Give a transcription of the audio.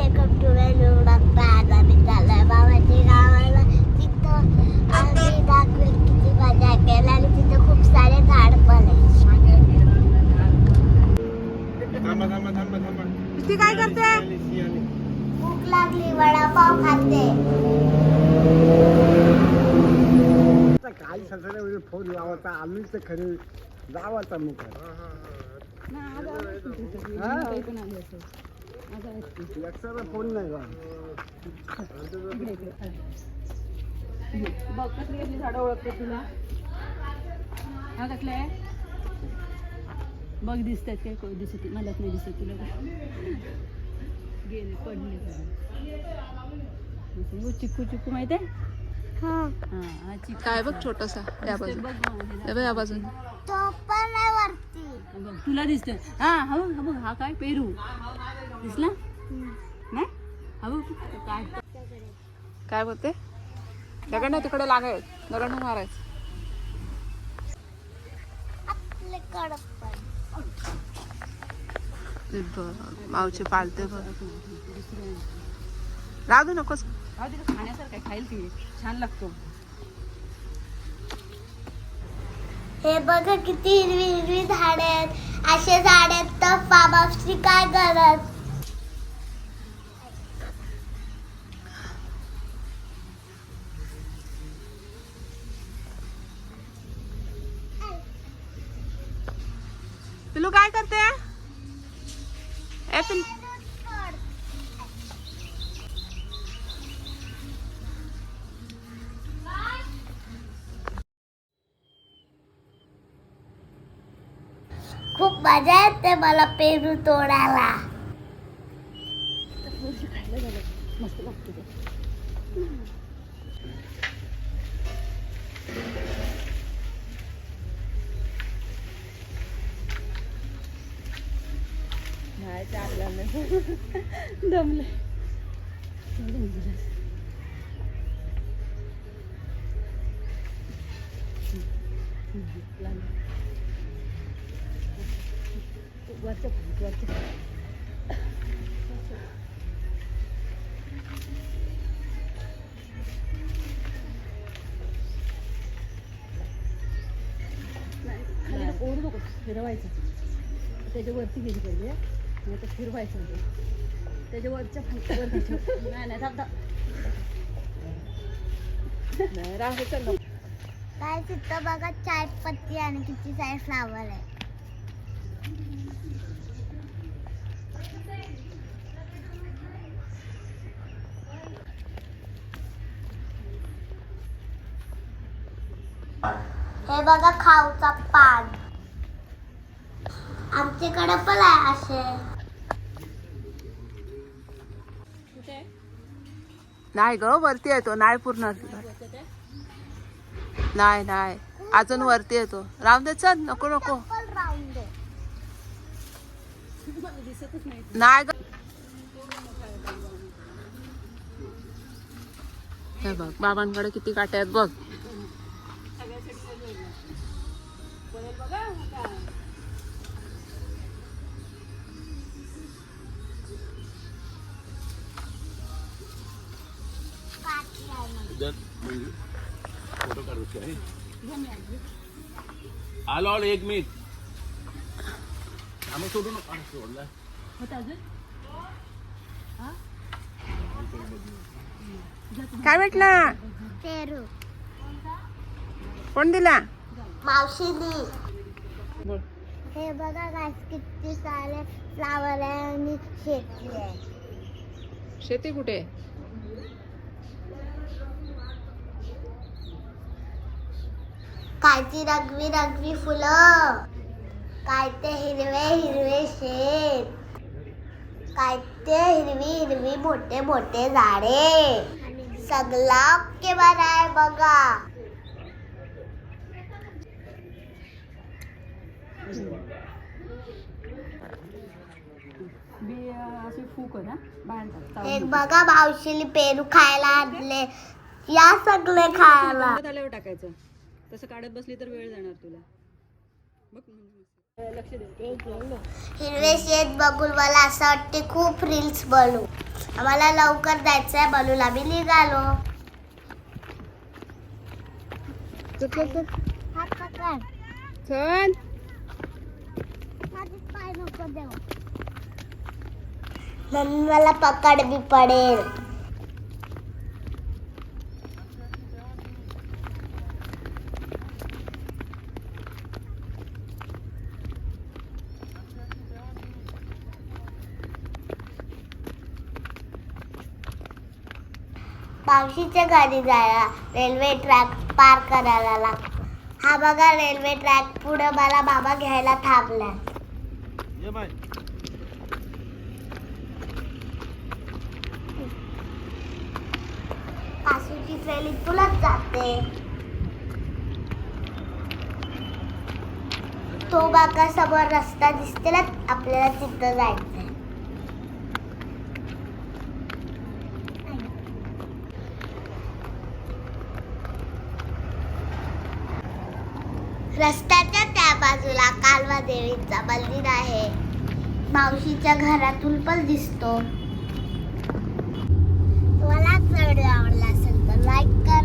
Welcome to वेलुडा आम्ही चाललोय बाबाच्या गावाला तिथं आम्ही दाखवेल किती मजा केली आणि तिथं खूप सारे झाड पण आहे ती काय करते. भूक लागली वडापाव खाते. काही सगळे फोन लावायचा आम्ही तर खरे जावाचा मुख लक्षाला फोन नाही का बघ कसली कसली झाडं ओळखते तुला. हा कसलं आहे? बघ दिसतात काय कोण दिसत मलाच नाही दिसत तुला. गेले पडले. चिक्कू चिक्कू माहिती आहे? हा. हा हा काय बघ छोटासा या दिसतोय बाजू बघ मग, हे या बघ या बाजून तो पण आहे वरती. बघ, तुला दिसतोय. हा बघ हा काय पेरू. दिसला? नाही? हा काय? काय बोलते? दगड नाही तिकडे लागायच दगड नाही मारायचं. मावचे पालते बघ राहू दे नकोस. हा खाण्यासारखं खाईल ती. छान लागतो. हे बघा किती हिरवी हिरवी झाडे आहेत. असे झाड आहेत तर बाबाची काय गरज? पिलू काय करते? पिल खूप मजा येते मला पेरू तोडायला. मस्त लागतो दमले वरच्या खाली वरच्या खाली. खाली ना ओढू नको फिरवायचं त्याच्यावरती गेली पाहिजे नाही तर फिरवायचं ते त्याच्यावरच्या वरती ठेव. नाही नाही थांब थांब. राहू चल काय तिथं बघा चाय पत्ती आणि किती सारे फ्लावर आहे. हे बघा खाऊचा पान. आमच्याकडे पण आहे असे. नाही ग वरती येतो नाही पूर्ण. नाही नाही. अजून वरती येतो राहून दे चल. नको नको. नाही नाही ग. हे बघ बाबांकडे किती काटे आहेत बघ. फोटो काढू काय घ्या मी आणली. आलो आलो एक मिनिट. आम्ही सोडू नका सोडला. होतं अजून? हा? काय भेटला? पेरू. कोण दिला? मावशीनी. बोल. हे बघा गाइस किती सारे फ्लावर आहे आणि शेती आहे. शेती कुठे? काय ती रगवी रगवी फुलं? काय ते हिरवे हिरवे शेत? काय ते हिरवी हिरवी मोठे मोठे झाडे? सगळा ओके आहे बघा? बी अं, अशी फूक आहे ना बाहेर टाक, चावून बघा मावशीने पेरू खायला आणले. या सगळे खायला. टाकायचं. तसं काढत बसली तर वेळ जाणार तुला. बघ लक्ष दे. हिरवे शेत बघून मला असं वाटते खूप रील्स बनवू आम्हाला लवकर जायचंय म्हणून आम्ही निघालो. चल मला पकड बी पडेल. मावशीच्या घरी जायला रेल्वे ट्रॅक पार करायला लागतो. हा बघा रेल्वे ट्रॅक पुढे मला बाबा घ्यायला बाय कासूची ट्रेन इथूनच जाते. तो बागा समोर रस्ता दिसते ना आपल्याला तिथं जायचंय रस्त्याच्या त्या बाजूला कालवा देवीचा मंदिर आहे. मावशीच्या घरातून पण दिसतो. तुम्हाला व्हिडिओ आवडला असेल तर लाईक करा